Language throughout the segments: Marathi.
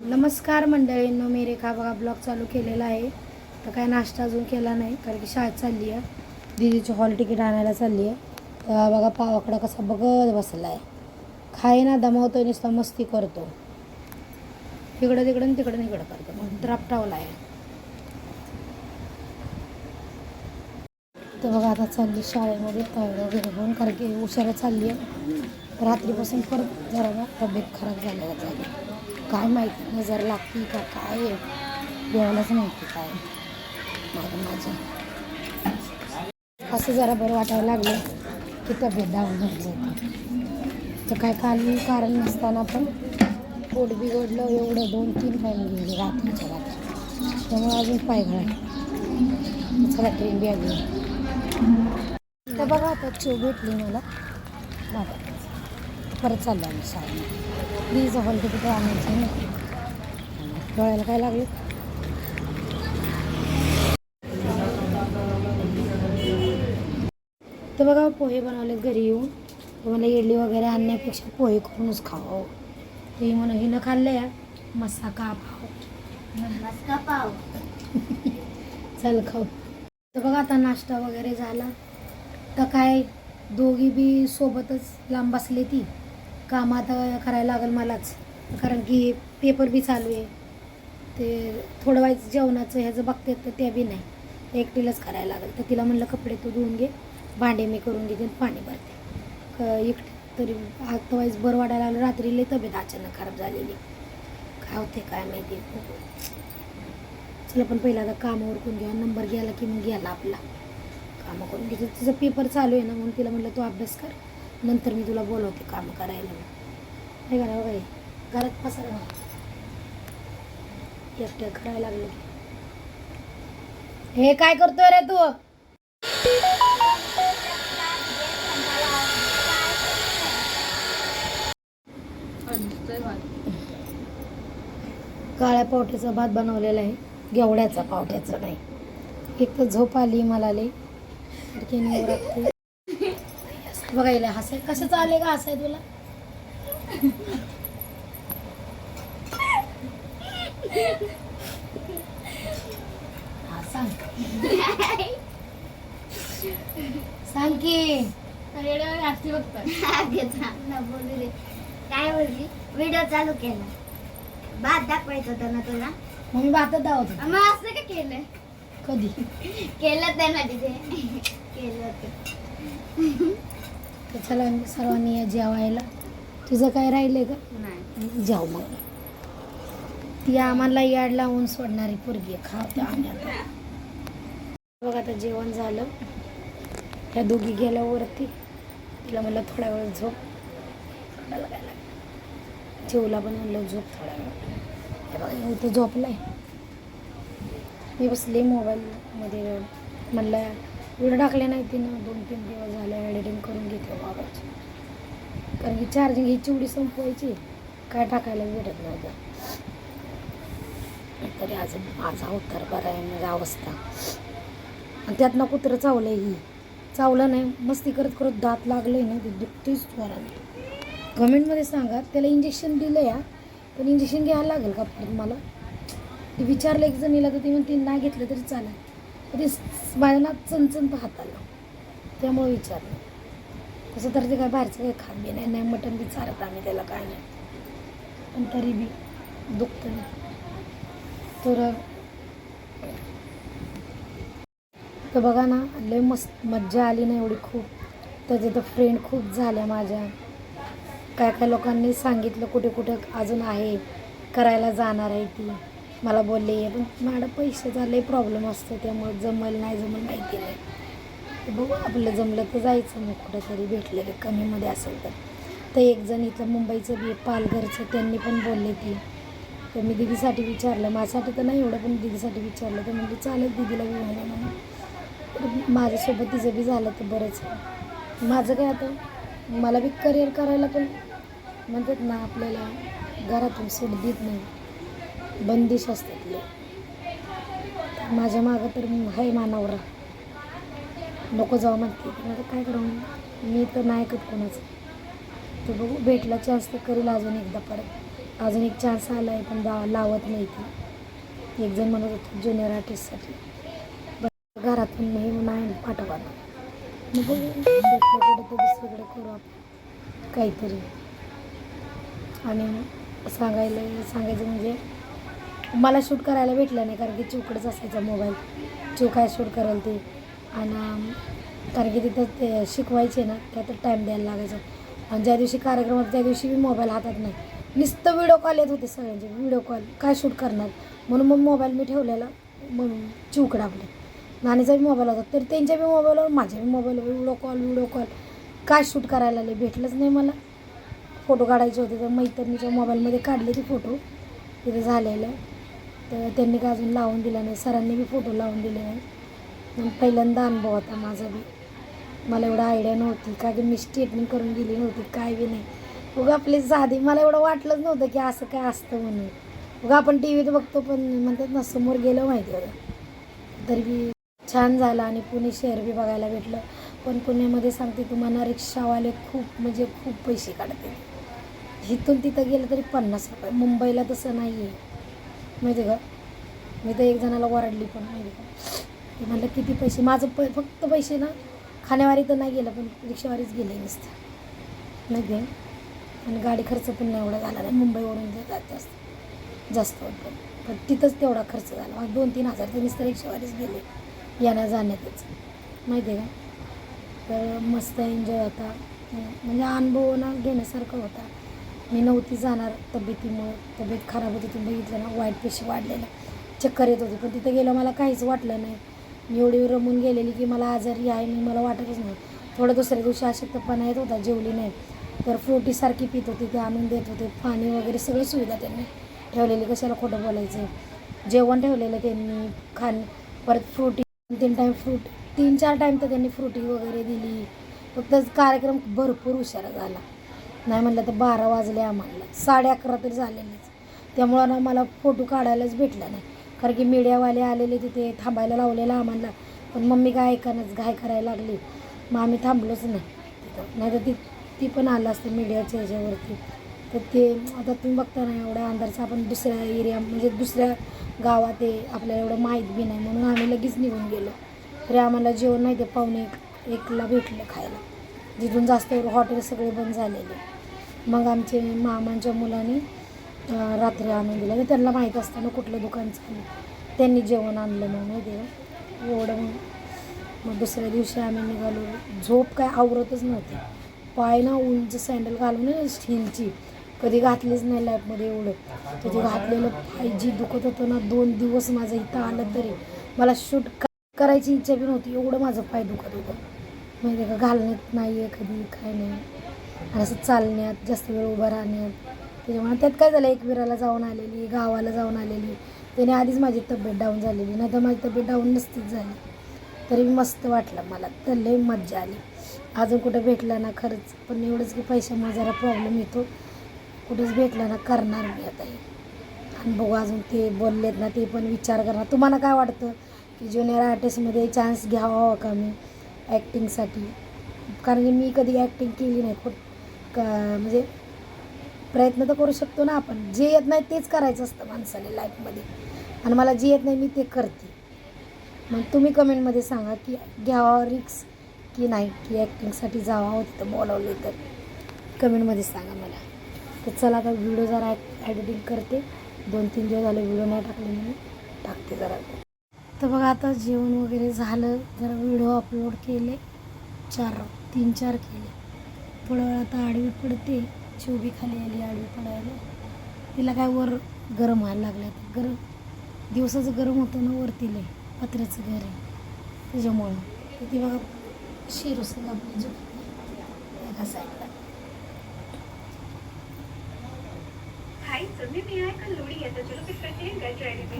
नमस्कार मंडळींनो मी रेखा बघा ब्लॉग चालू केलेला आहे. तर काय नाश्ता अजून केला नाही कारण की शाळेत चालली आहे. दिदीची हॉल तिकीट आणायला चालली आहे. तर बघा पावाकडं कसा बघत बसला आहे खाय ना दमावतो नुसता मस्ती करतो. इकडं तिकडं तिकडं तिकडं इकडं करतो. मग द्रापटावला आहे तर बघा आता चालली शाळेमध्ये तळ वगैरे होऊन कारण की उशिरा चालली आहे. रात्रीपासून परत जरा तब्येत खराब झालेला झाली काय माहिती? नजर लागते का? काय देवालाच माहिती काय? माझं माझं. असं जरा बरं वाटायला लागलं की तब्येत डाऊन होत. जाते तर काय काल कारण नसताना पण पोट बिघडलं एवढं दोन तीन टाईम गेले रात्रीच्या रात्री. त्यामुळे अजून पाय घळा चला ट्रेन बी आली तर बघा आता चो भेटली मला. बाबा परत चाललो आम्ही प्लीज हॉल तिकीट आणायचं ना डोळ्याला काय लागलं तर बघा पोहे बनवलेत घरी येऊन मला इडली वगैरे आणण्यापेक्षा पोहे करूनच खावं ते म्हणून हिनं खाल्लं या मस्सा का पाव मस्का पाव चल खाऊ तर बघा आता नाश्ता वगैरे झाला तर काय दोघी बी सोबतच लांब बसले ती काम आता करायला लागेल मलाच. कारण की पेपर बी चालू आहे. ते थोडं वाईच जेवणाचं ह्याचं बघते तर ते बी नाही. एकटीलाच करायला लागेल. तर तिला म्हणलं कपडे तू धुवून घे भांडे मी करून घेते पाणी भरते. क एकटी तरी आता वाईज बरं वाटायला लागलं. रात्री लई तब्येत अचानक खराब झालेली. काय होते काय माहिती. चला पण पहिला आता कामावर करून घ्या. नंबर गेला की मग गेला आपला. कामं करून घेतो तिचं पेपर चालू आहे ना म्हणून तिला म्हटलं तू अभ्यास कर. नंतर मी तुला बोलवते काम करायला. नाही का बघा घरात पसारा. एकट्या करायला लागलं. हे काय करतोय रे तू? काळ्या पावट्याचा भात बनवलेला आहे. गेवड्याचा पावट्याचा नाही. एक तर झोप आली मला लई. आणखी बघायला. हसाय कसं चालेल का हसाय तुला? हा, सांग. सांग की. काय बोलली? व्हिडिओ चालू केला. भात दाखवायचं होतं ना तुला? मग मी भातच दावत होते. मग असं का केलं? कधी? केलं तिथे? केलं होतं. तर चला सर्वांनी या जेवायला. तुझं काय राहिलंय का नाही. जाऊ मग. ती आम्हाला याड लावून सोडणारी पोरगी आहे. खावते आम्ही आता. बघ आता जेवण झालं. ह्या दोघी गेल्या वरती. तिला म्हणलं थोड्या वेळ झोप. जेवला पण म्हणलं झोप थोड्या वेळ. हे बघा ह्यो इथं झोपलाय. मी बसले मोबाईलमध्ये. म्हणलं व्हिडिओ टाकले नाही तिनं. दोन तीन दिवस झाले एडिटिंग करून घेतलं बाबाची. कारण की चार्जिंग ही चिवडी संपवायची. काय टाकायला भेटत नव्हतं तरी आज माझा अवतार बरा आहे माझी अवस्था. आणि त्यातनं कुत्रं चावलं ही. चावलं नाही मस्ती करत करत दात लागले ना ते दुखतेच जोराने. कमेंटमध्ये सांगा त्याला इंजेक्शन दिलं या पण इंजेक्शन घ्यायला लागेल का परत मला? ते विचारलं एक जणीला तर ती म्हणते नाही घेतलं तरी चालेल. तर ते माझ्या ना चणचणत आलं त्यामुळे विचारलं. तसं तर ते काय बाहेरचं काही खात बी नाही नाही मटण बी चालत आम्ही त्याला काय नाही. पण तरी बी दुखतं नाही तर तर बघा ना लय मस्त मज्जा आली ना एवढी खूप. त्याचे तर फ्रेंड खूप झाल्या माझ्या. काय काय लोकांनी सांगितलं कुठे कुठे अजून आहे करायला जाणार आहे ती. मला बोलले पण मॅडम पैशाचा लय प्रॉब्लेम असतो त्यामुळे जमल नाही जमल माहिती नाही बघू आपलं जमलं तर जायचं मग कुठंतरी भेटलेलं कमीमध्ये असेल तर. तर एक जण इथलं मुंबईचं बी पालघरचं त्यांनी पण बोलले ती तर मी दिदीसाठी विचारलं माझ्यासाठी तर नाही एवढं पण दिदीसाठी विचारलं. तर म्हणजे चालेल दिदीला बी म्हणून. तर माझ्यासोबत तिचं बी झालं तर बरंच. आहे. माझं काय आता? मला बी करिअर करायला पण म्हणतात ना आपल्याला घरातून सूट देत नाही. बंदिश असतात माझ्या मागं तर आहे मानावरा. नको जाऊ म्हणते. पण आता काय करू मी तर नाही ऐकत कोणाचं. तर बघू भेटला चान्स तर करेल अजून एकदा परत. अजून एक चान्स आला आहे पण दा लावत नाही ती. एक जण म्हणत होतं ज्युनियर आर्टिस्टसाठी बरं घरातून हे नाही पाठवा मग बघू भेटलं तर दुसरीकडे करू आपण. काहीतरी. आणि सांगायला सांगायचं म्हणजे मला शूट करायला भेटलं नाही कारण की चिवकडंच असायचा मोबाईल. चूक काय शूट करेल ते. आणि कारण की तिथं ते शिकवायचे ना त्यात टाईम द्यायला लागायचा. आणि ज्या दिवशी कार्यक्रम होता त्या दिवशी मी मोबाईल हातात नाही. नुसतं व्हिडिओ कॉल येत होते सगळ्यांचे. व्हिडिओ कॉल काय शूट करणार? म्हणून मग मोबाईल मी ठेवलेला म्हणून चिवकडं आपले. नाणीचा बी मोबाईल होता. तर त्यांच्या बी मोबाईलवर माझ्या बी मोबाईलवर व्हिडिओ कॉल व्हिडिओ कॉल काय शूट करायला आले? भेटलंच नाही मला. फोटो काढायचे होते. तर मैत्रिणीच्या मोबाईलमध्ये काढले ते फोटो. तिथे झालेलं. तर त्यांनी का अजून लावून दिला नाही. सरांनी बी फोटो लावून दिले नाही. पहिल्यांदा अनुभव होता माझा बी. मला एवढं आयडिया नव्हती. का की मी स्टेटमेंट करून दिली नव्हती. काय बी नाही. उगा आपली साधी मला एवढं वाटलंच नव्हतं की असं काय असतं म्हणून. उगा आपण टी व्हीत बघतो पण म्हणतात ना समोर गेलं माहिती होतं तरी बी छान झालं आणि पुणे शहर बी बघायला भेटलं. पण पुण्यामध्ये सांगते तुम्हाला रिक्षावाले खूप म्हणजे खूप पैसे काढते इथून तिथं गेलं तरी पन्नास रुपये. मुंबईला तसं नाही आहे माहिती आहे का? मी तर एक जणाला ओरडली पण माहिती का? ते म्हणलं किती पैसे? माझं प फक्त पैसे ना खाण्यावारी तर नाही गेलं पण रिक्षावारीच गेले नुसतं. माहिती आहे आणि गाडी खर्च पण नाही एवढा झाला. नाही मुंबईवरून जास्त जास्त होतं पण. तिथंच तेवढा खर्च झाला. मग दोन तीन हजार तर नुसतं रिक्षावारीच गेले. येण्या जाण्यातच. माहिती आहे का? तर मस्त एन्जॉय होता म्हणजे अनुभव ना घेण्यासारखा होता. मी नव्हती जाणार तब्येतीमुळे. तब्येत खराब होती तुम्ही बघितलं ना वाईट पेशी वाढलेल्या. चक्कर येत होती. पण तिथं गेलं मला काहीच वाटलं नाही. मी एवढी रमून गेलेली की मला आजारी आहे मी मला वाटतच नाही. थोडं दुसऱ्या दिवशी अशक्तपणा येत होता जेवली नाही. तर फ्रुटीसारखी पित होती ते आणून देत होते. पाणी वगैरे सगळी सुविधा त्यांनी ठेवलेली कशाला खोटं बोलायचं? जेवण ठेवलेलं त्यांनी खाण परत फ्रुटी तीन टाईम फ्रूट तीन चार टाईम तर त्यांनी फ्रुटी वगैरे दिली. फक्त कार्यक्रम भरपूर हुशार झाला. नाही म्हणलं तर बारा वाजले आम्हाला. साडे अकरा तरी झालेलेच. त्यामुळं ना मला फोटो काढायलाच भेटला नाही. कारण की मीडियावाले आलेले तिथे थांबायला लावलेलं आम्हाला. पण मम्मी काय ऐकानच घाय करायला लागली. मग आम्ही थांबलोच नाही तिथं. नाही तर ती ती पण आलं असतं मीडियाच्या ह्याच्यावरती. तर ते आता तुम्ही बघता ना एवढ्या अंधारचं आपण दुसऱ्या एरिया म्हणजे दुसऱ्या गावात आहे आपल्याला एवढं माहीत बी नाही. म्हणून आम्ही लगेच निघून गेलो. तरी आम्हाला जेवण नाही ते पाहुणे एक एकला भेटलं खायला. जिथून जास्त हॉटेल सगळे बंद झालेले. मग आमचे मामांच्या मुलांनी रात्री आणून दिलं. त्यांना माहीत असताना कुठलं दुकान चालू. त्यांनी जेवण आणलं मग माहिती आहे एवढं मग मग दुसऱ्या दिवशी आम्ही निघालो. झोप काय आवरतच नव्हती. पाय ना उंच सँडल घालून स्टीलची कधी घातलीच नाही लाईफमध्ये एवढं. तर ते घातलेलं पाय जी दुखत होतं ना दोन दिवस माझं इथं आलं तरी. मला शूट करायची इच्छा बी नव्हती. एवढं माझं पाय दुखत होतं. माहिती आहे का? घालण्यात नाही आहे कधी काय नाही. आणि असं चालण्यात जास्त वेळ उभं राहण्यात. त्याच्यामुळे त्यात काय झालं एकविराला जाऊन आलेली गावाला जाऊन आलेली. त्याने आधीच माझी तब्येत डाऊन झालेली नाही तर माझी तब्येत डाऊन नसतीच झाली. तरी मस्त वाटलं मला तर लई मज्जा आली. अजून कुठं भेटलं ना खरंच पण एवढंच की पैशामुळे जरा प्रॉब्लेम येतो. कुठंच भेटलं ना करणार मी आता हे. आणि बघू अजून ते बोललेत ना ते पण विचार करणार. तुम्हाला काय वाटतं की ज्युनियर आर्टिस्टमध्ये चान्स घ्यावा हो का मी ॲक्टिंगसाठी कारण की मी कधी ॲक्टिंग केली नाही खूप का म्हणजे प्रयत्न तर करू शकतो ना आपण. जे येत नाही तेच करायचं असतं माणसाने लाईफमध्ये आणि मला जे येत नाही मी ते करते. मग तुम्ही कमेंटमध्ये सांगा की घ्यावा रिक्स की नाही की ॲक्टिंगसाठी जावा होतं बोलावले तर. कमेंटमध्ये सांगा मला. तर चला आता व्हिडिओ जरा ॲडिटिंग करते. दोन तीन दिवस झाले व्हिडिओ नाही टाकले म्हणून टाकते जरा. तर बघा आता जेवण वगैरे झालं. जरा व्हिडिओ अपलोड केले. चार तीन चार केले. वेळ आता आडवी पडते. चिवबी खाली आली आडवी पडायला. तिला काय वर गरम व्हायला लागलं तर गरम दिवसाचं गरम होतं ना वरती लय. पत्र्याचं घर आहे. त्याच्यामुळं. तर ती बघा शिरोसं आपली झोपली एका साईडला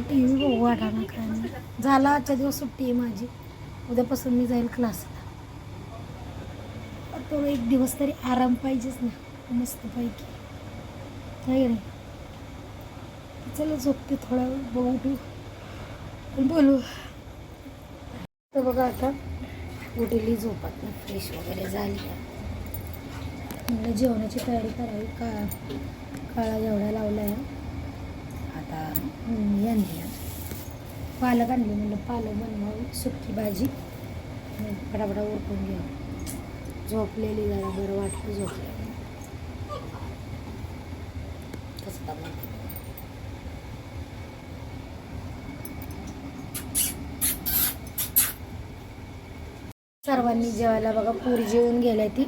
टी व्ही बघू वाटाणा काय झाला आजच्या दिवस सुट्टी आहे माझी. उद्यापासून मी जाईल क्लासला तो एक दिवस तरी आराम पाहिजेच ना मस्तपैकी. आहे नाही चला झोपते थोडा वेळ बघू उठू बोलू. तर बघा आता उठली झोपात ना फ्रेश वगैरे झाली. आहे म्हणलं जेवणाची तयारी करावी का काळा एवढा लावला आहे आता यांनी आणली पालक आणली म्हणलं पालक बनवावी सुकी भाजी. फटाफटा उरकून घ्यावं झोपलेली जरा बरं वाटलं झोपले कसं सर्वांनी जेवायला बघा पुरी जेवून गेल्या ती.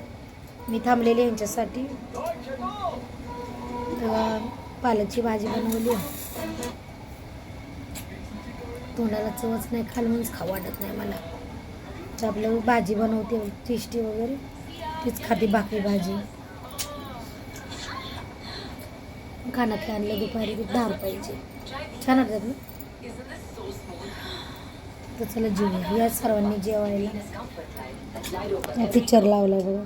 मी थांबलेली यांच्यासाठी. तेव्हा पालकची भाजी बनवली तोंडाला चवच नाही खालूनच खाऊ वाटत नाही मला. तर आपलं भाजी बनवते चिष्टी वगैरे. तीच खाते भाकरी भाजी. कानातलं आणलं दुपारी दहा रुपयाची. छान वाटतात ना? तर चला जेवूया या सर्वांनी जेवायला. पिक्चर लावला बघा.